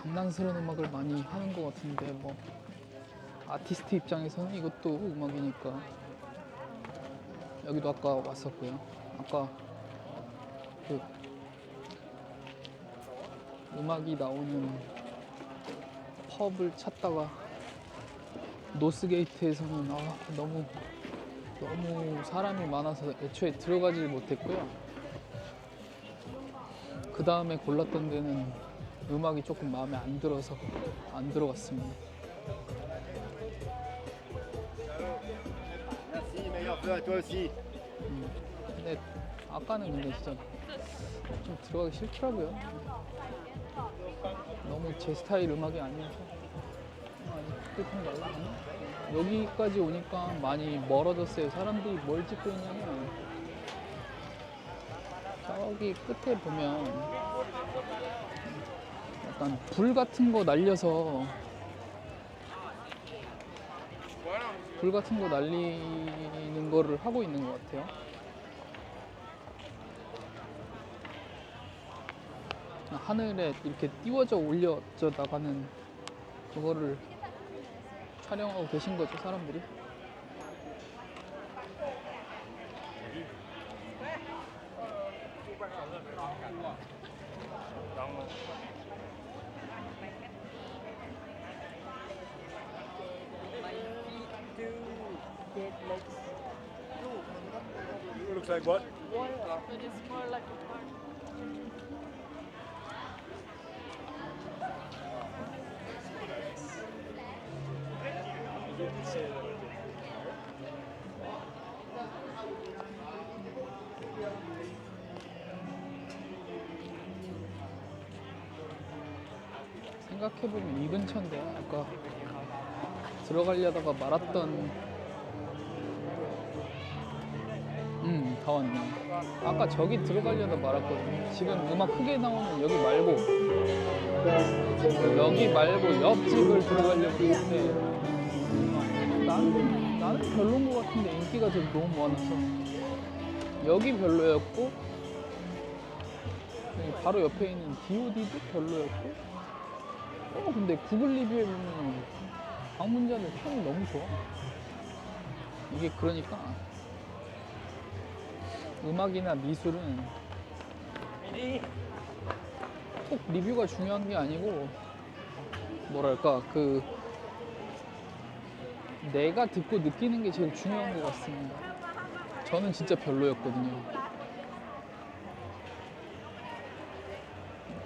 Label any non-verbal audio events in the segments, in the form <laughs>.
장난스러운 음악을 많이 하는 것 같은데 뭐 아티스트 입장에서는 이것도 음악이니까 여기도 아까 왔었고요. 아까 그 음악이 나오는 펍을 찾다가 노스게이트에서는 아, 너무 너무 사람이 많아서 애초에 들어가질 못했고요. 그 다음에 골랐던 데는 음악이 조금 마음에 안 들어서 안 들어갔습니다. Aussi. 근데 아까는 근데 진짜 좀 들어가기 싫더라고요. 너무 제 스타일 음악이 아니어서 아니 끝은 달라. 여기까지 오니까 많이 멀어졌어요. 사람들이 뭘 찍고 있냐면 저기 끝에 보면 약간 불 같은 거 날려서 불 같은 거 날리는 거를 하고 있는 것 같아요. 하늘에 이렇게 띄워져 올려져 나가는 그거를 촬영하고 계신 거죠, 사람들이. Like what? It is more like a park. 생각해보면 이 근처인데 아까 들어가려다가 말았던 다 왔네. 아까 저기 들어가려다 말았거든요. 지금 음악 크게 나오는 여기 말고. 여기 말고 옆집을 들어가려고 했는데. 나는, 나는 별로인 것 같은데 인기가 좀 너무 많아서. 여기 별로였고 바로 옆에 있는 DOD도 별로였고. 어 근데 구글 리뷰에 보면 방문자들 평이 너무 좋아. 이게 그러니까 음악이나 미술은 꼭 리뷰가 중요한 게 아니고 뭐랄까 그 내가 듣고 느끼는 게 제일 중요한 것 같습니다. 저는 진짜 별로였거든요.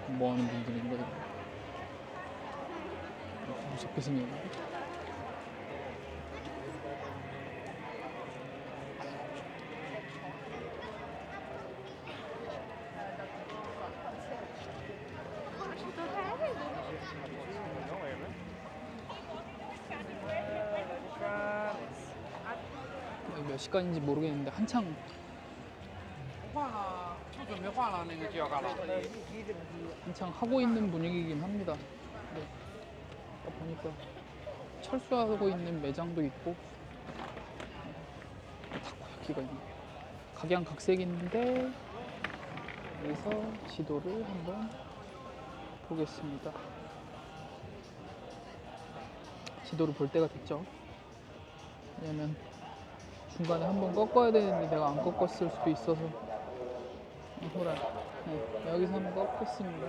뭐 하는 분들인 거예요? 무섭게 생겼네. 몇 시간인지 모르겠는데 한창 换了，就准备换了，那个就要干了。 한창 하고 있는 분위기이긴 합니다. 네. 아까 보니까 철수하고 있는 매장도 있고 타코야키가 있네. 각양각색인데 여기서 지도를 한번 보겠습니다. 지도를 볼 때가 됐죠. 왜냐면 중간에 한 번 꺾어야 되는데 내가 안 꺾었을 수도 있어서 호라 네, 여기서 한 번 꺾겠습니다.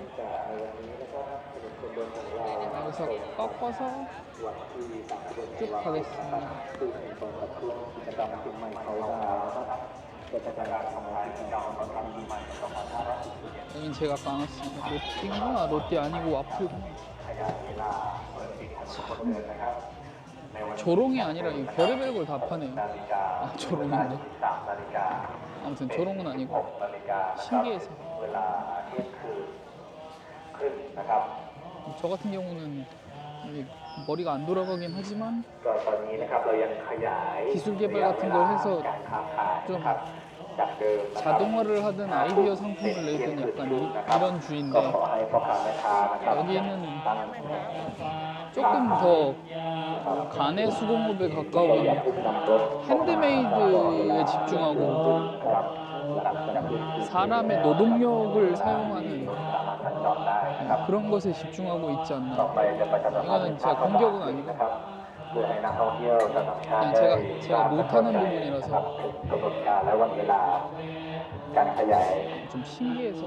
여기서 꺾어서 쭉 가겠습니다. 여긴 제가 왔습니다. 롯데인가? 롯데 아니고 와플구나. 참 조롱이 아니라 이 별의별 걸 다 파네요. 아 조롱인데. 아무튼 조롱은 아니고 신기해서. 저 같은 경우는 머리가 안 돌아가긴 하지만 기술 개발 같은 걸 해서 좀 자동화를 하든 아이디어 상품을 내든 약간 이런 주인데 여기는 조금 더 간의 수공업에 가까운 핸드메이드에 집중하고 사람의 노동력을 사용하는 그런 것에 집중하고 있지 않나 이거는 제가 공격은 아니고 그냥 제가, 제가 못하는 부분이라서 좀 신기해서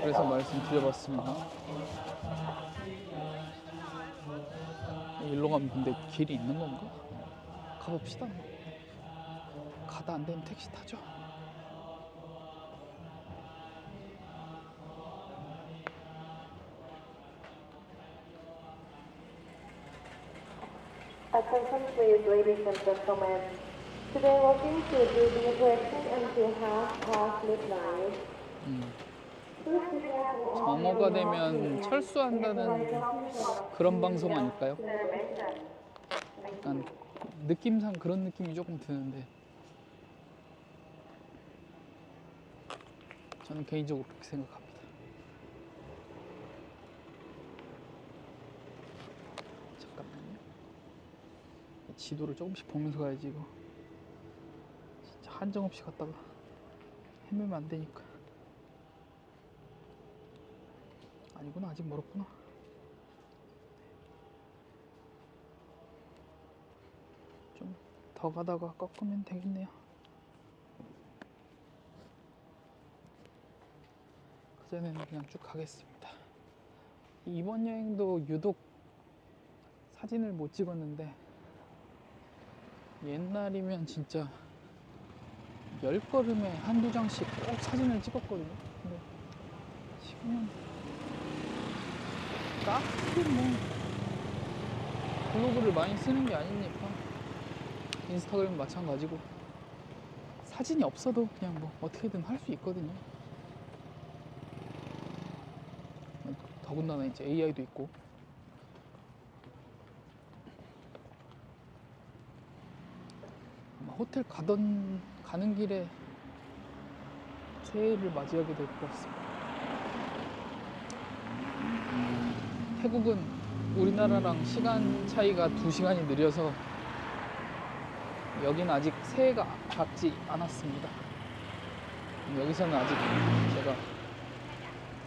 그래서 말씀드려봤습니다. 일로 가면 근데 길이 있는 건가? 가봅시다. 가다 안 되면 택시 타죠. Attention please, ladies and gentlemen. Today walking to do the operation until half past midnight. 음. 정오가 되면 철수한다는 그런 방송 아닐까요? 약간 느낌상 그런 느낌이 조금 드는데 저는 개인적으로 그렇게 생각합니다. 잠깐만요. 지도를 조금씩 보면서 가야지 이거. 진짜 한정 없이 갔다가 헤매면 안 되니까. 아니구나 아직 멀었구나. 좀 더 가다가 꺾으면 되겠네요. 그전에는 그냥 쭉 가겠습니다. 이번 여행도 유독 사진을 못 찍었는데 옛날이면 진짜 열 걸음에 한두 장씩 꼭 사진을 찍었거든요. 근데 지금은 딱히 뭐. 블로그를 많이 쓰는 게 아니니까. 인스타그램 마찬가지고. 사진이 없어도 그냥 뭐 어떻게든 할 수 있거든요. 더군다나 이제 AI도 있고. 아마 호텔 가던 가는 길에 새해를 맞이하게 될 것 같습니다. 태국은 우리나라랑 시간 차이가 두 시간이 느려서 여기는 아직 새해가 밝지 않았습니다. 여기서는 아직 제가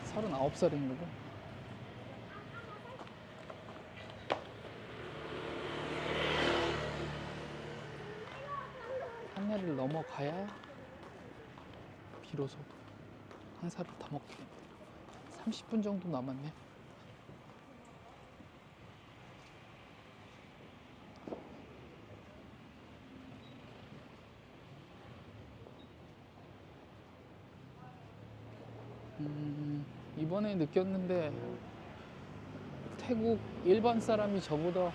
39살인 거고 한 해를 넘어가야 비로소 한 살을 다 먹게 됩니다. 30분 정도 남았네. 음, 이번에 느꼈는데 태국 일반 사람이 저보다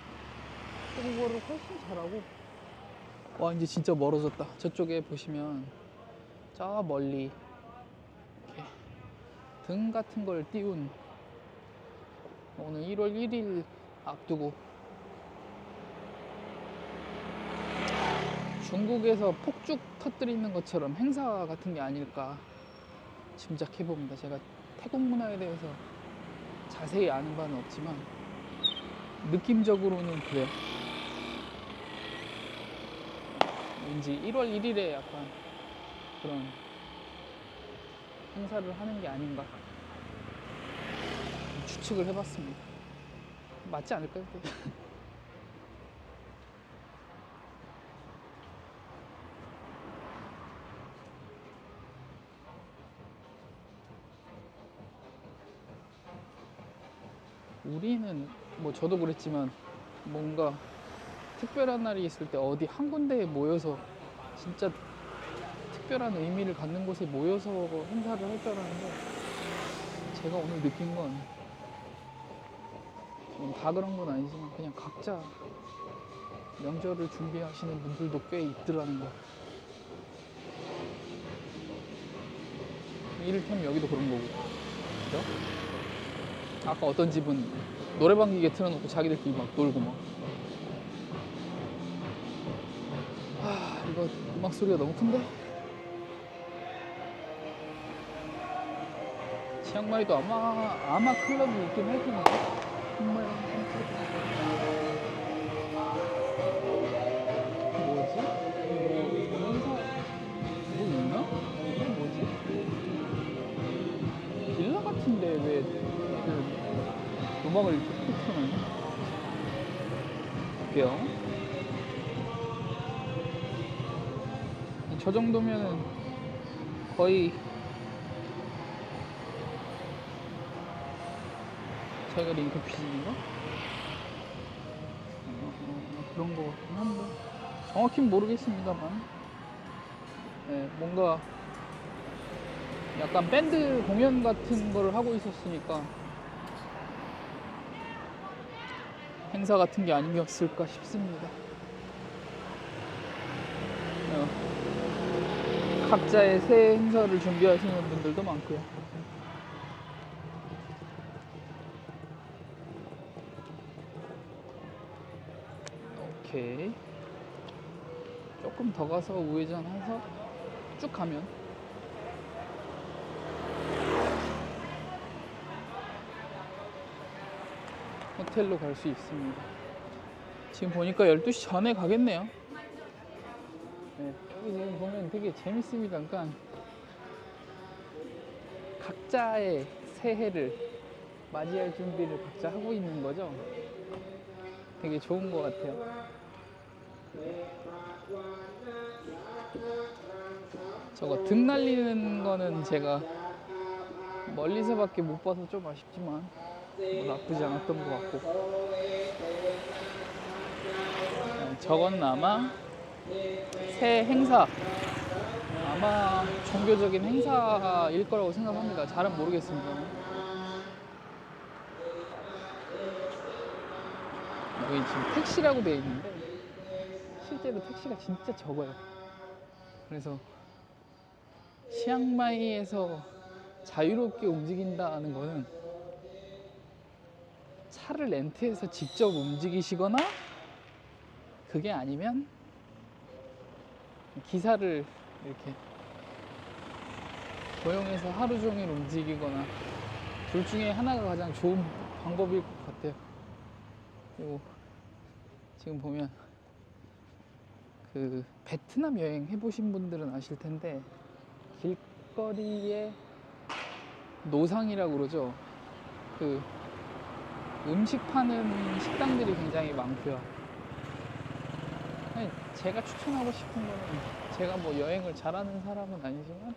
태국어를 훨씬 잘하고 와 이제 진짜 멀어졌다 저쪽에 보시면 저 멀리 이렇게 등 같은 걸 띄운 오늘 1월 1일 앞두고 중국에서 폭죽 터뜨리는 것처럼 행사 같은 게 아닐까 짐작해 봅니다. 제가 태국 문화에 대해서 자세히 아는 바는 없지만 느낌적으로는 그래요. 왠지 1월 1일에 약간 그런 행사를 하는 게 아닌가 추측을 해봤습니다. 맞지 않을까요? <laughs> 우리는 뭐 저도 그랬지만 뭔가 특별한 날이 있을 때 어디 한 군데에 모여서 진짜 특별한 의미를 갖는 곳에 모여서 행사를 할 줄 알았는데 제가 오늘 느낀 건 뭐다 그런 건 아니지만 그냥 각자 명절을 준비하시는 분들도 꽤 있더라는 거. 이를테면 여기도 그런 거고. 그죠? 아까 어떤 집은 노래방 기계 틀어놓고 자기들끼리 막 놀고 막. 아, 이거 음악 소리가 너무 큰데? 치앙마이도 아마, 아마 클럽이 있긴 할 텐데. 정말. 음악을 이렇게 푹 트는 볼게요. 저 정도면은 거의 저희가 링크 피진인가? 어, 어, 그런 거 같긴 한데 정확히는 모르겠습니다만 네, 뭔가 약간 밴드 공연 같은 거를 하고 있었으니까 행사 같은 게 아니었을까 싶습니다. 어, 각자의 새해 행사를 준비하시는 분들도 많고요. 오케이. 조금 더 가서 우회전 해서 쭉 가면 호텔로 갈 수 있습니다. 지금 보니까 12시 전에 가겠네요. 네, 여기 지금 보면 되게 재밌습니다. 그러니까 각자의 새해를 맞이할 준비를 각자 하고 있는 거죠. 되게 좋은 것 같아요. 저거 등 날리는 거는 제가 멀리서밖에 못 봐서 좀 아쉽지만 뭐 나쁘지 않았던 것 같고 네, 저건 아마 새 행사 아마 종교적인 행사일 거라고 생각합니다. 잘은 모르겠습니다. 여기 지금 택시라고 되어 있는데 실제로 택시가 진짜 적어요. 그래서 치앙마이에서 자유롭게 움직인다는 거는 차를 렌트해서 직접 움직이시거나 그게 아니면 기사를 이렇게 고용해서 하루 종일 움직이거나 둘 중에 하나가 가장 좋은 방법일 것 같아요. 그리고 지금 보면 그 베트남 여행 해보신 분들은 아실 텐데 길거리에 노상이라고 그러죠. 그 음식 파는 식당들이 굉장히 많고요. 제가 추천하고 싶은 거는 제가 뭐 여행을 잘하는 사람은 아니지만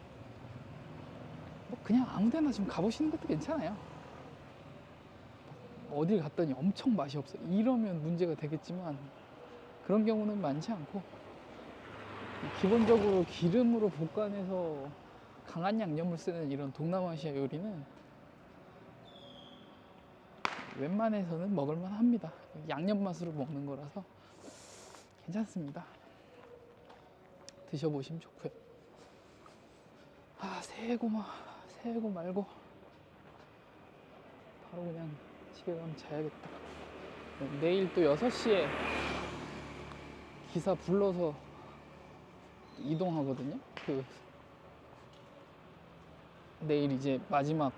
뭐 그냥 아무데나 좀 가보시는 것도 괜찮아요. 어딜 갔더니 엄청 맛이 없어. 이러면 문제가 되겠지만 그런 경우는 많지 않고 기본적으로 기름으로 볶아내서 강한 양념을 쓰는 이런 동남아시아 요리는 웬만해서는 먹을만 합니다. 양념 맛으로 먹는 거라서 괜찮습니다. 드셔보시면 좋고요. 아 새해고 막 새해고 말고 바로 그냥 집에 가면 자야겠다. 내일 또 6시에 기사 불러서 이동하거든요. 그 내일 이제 마지막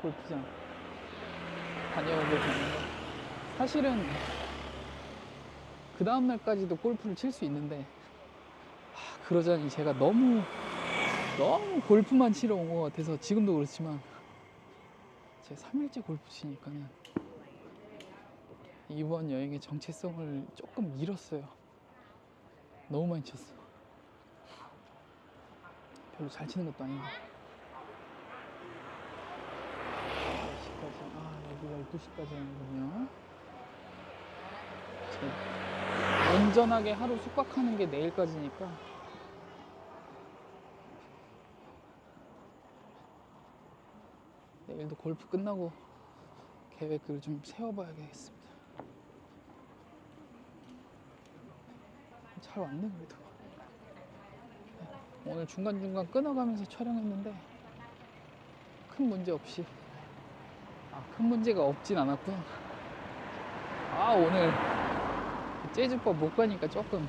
골프장 다녀오게 되는데 사실은 그 다음 날까지도 골프를 칠 수 있는데 하, 그러자니 제가 너무 너무 골프만 치러 온 것 같아서 지금도 그렇지만 제가 3일째 골프 치니까는 이번 여행의 정체성을 조금 잃었어요. 너무 많이 쳤어. 별로 잘 치는 것도 아닌데. 10시까지, 아, 여기가 12시까지 하는군요. 제 온전하게 하루 숙박하는 게 내일까지니까. 내일도 골프 끝나고 계획을 좀 세워봐야겠습니다. 잘 왔네 그래도 오늘 중간중간 끊어가면서 촬영했는데 큰 문제 없이 아, 큰 문제가 없진 않았구나 아 오늘 재즈법 못 가니까 조금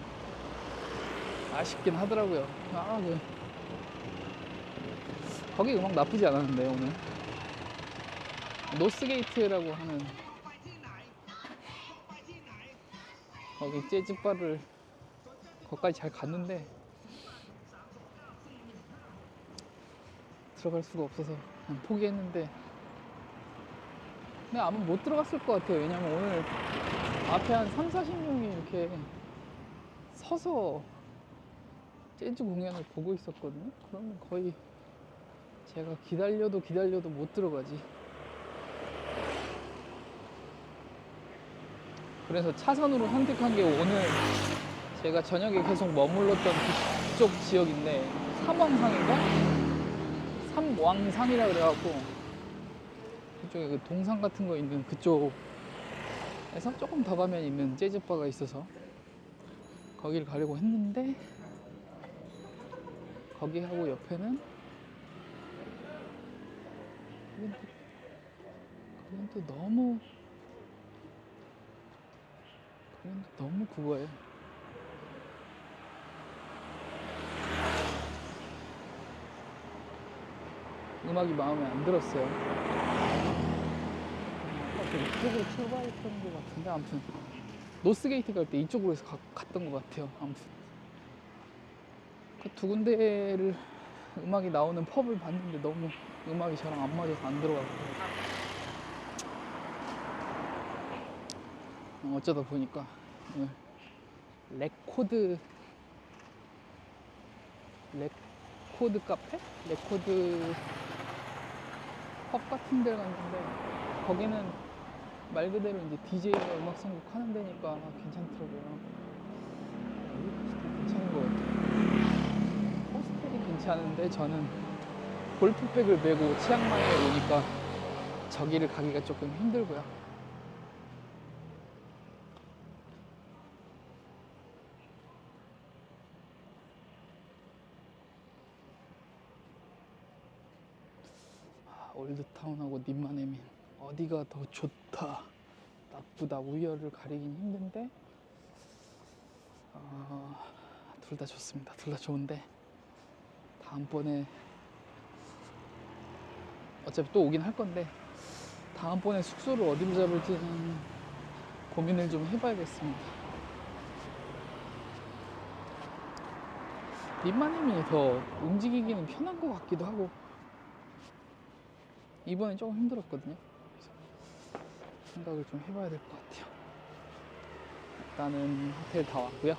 아쉽긴 하더라고요. 아, 그 거기 음악 나쁘지 않았는데 오늘. 노스게이트라고 하는 거기 재즈바를 거기까지 잘 갔는데 들어갈 수가 없어서 포기했는데 근데 아마 못 들어갔을 것 같아요. 왜냐면 오늘 앞에 한 3, 40명이 이렇게 서서 재즈 공연을 보고 있었거든요. 그러면 거의 제가 기다려도 기다려도 못 들어가지. 그래서 차선으로 선택한 게 오늘 제가 저녁에 계속 머물렀던 그쪽 지역인데 삼왕상인가? 삼왕상이라 그래갖고 그쪽에 그 동상 같은 거 있는 그쪽에서 조금 더 가면 있는 재즈바가 있어서 거기를 가려고 했는데 거기하고 옆에는 거긴 또, 거긴 또 너무 거긴 또 너무 그거예요. 음악이 마음에 안 들었어요. 그 이쪽으로 출발했던 것 같은데 아무튼 노스게이트 갈 때 이쪽으로 해서 가- 갔던 것 같아요. 아무튼 그 두 군데를 음악이 나오는 펍을 봤는데 너무 음악이 저랑 안 맞아서 안 들어가고 어, 어쩌다 보니까 오늘 레코드 레코드 카페? 레코드 펍 같은 데 갔는데 거기는 말 그대로 이제 DJ가 음악 선곡 하는 데니까 괜찮더라고요. 여기 호스텔 괜찮은 것 같아요. 호스텔이 괜찮은데 저는 골프백을 메고 치앙마이에 오니까 저기를 가기가 조금 힘들고요. 아, 올드타운하고 님마네민 어디가 더 좋다. 나쁘다. 우열을 가리긴 힘든데. 어, 둘 다 좋습니다. 둘 다 좋은데. 다음번에 어차피 또 오긴 할 건데 다음번에 숙소를 어디로 잡을지는 고민을 좀 해봐야겠습니다. 님마네민이 더 움직이기는 편한 것 같기도 하고. 이번엔 조금 힘들었거든요. 생각을 좀 해봐야 될 것 같아요. 일단은 호텔 다 왔고요.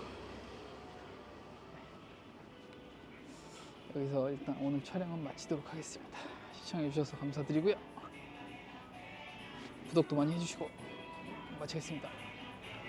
여기서 일단 오늘 촬영은 마치도록 하겠습니다. 시청해주셔서 감사드리고요. 구독도 많이 해주시고 마치겠습니다.